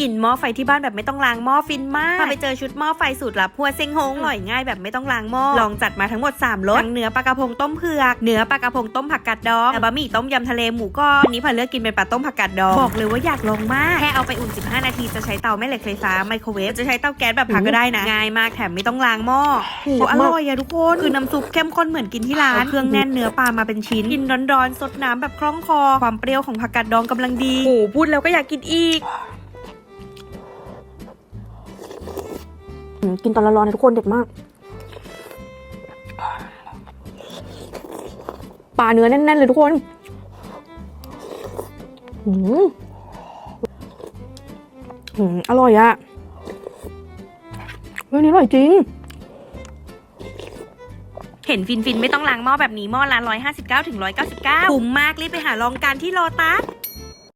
กลิ่นหม้อไฟที่บ้านแบบไม่ต้องล้างหม้อฟินมากพาไปเจอชุดหม้อไฟสูตรลับพัวเซ็งฮงอร่อยง่ายแบบไม่ต้องล้างหม้อลองจัดมาทั้งหมด3รสทั้งเนื้อปลากระพงต้มเผือกเนื้อปลากระพงต้มผักกาดดองและบะหมี่ต้มยำทะเลหมูกรอบวันนี้พาเลือกกินเป็นปลาต้มผักกาดดองบอกเลยว่าอยากลองมากแค่เอาไปอุ่น 15 นาทีจะใช้เตาแม่เหล็กไฟฟ้าไมโครเวฟจะใช้เตาแก๊สแบบพักก็ได้นะง่ายมากแถมไม่ต้องล้างหม้อถูกโอ้อมากร่อยอะทุกคนคือน้ำซุปเข้มข้นเหมือนกินที่ร้านเครื่องแน่นเนื้อปลามาเป็นชิ้นกินร้อนๆสดน้ำแบบคล่องคอ ความเปรี้ยวของผักกาดดองกำลังดีโอ้พูดแล้วก็อยากกินอีก กินตอนร้อนๆนะทุกคนเด็ดมาก ปลาเนื้อแน่นๆเลยทุกคนอืมอืมอร่อยอะเฮ้ยนี่อร่อยจริง เห็นฟินฟินๆไม่ต้องล้างหม้อแบบนี้หม้อละ159ถึง199คุ้มมากรีบไปหาลองการที่โลตัส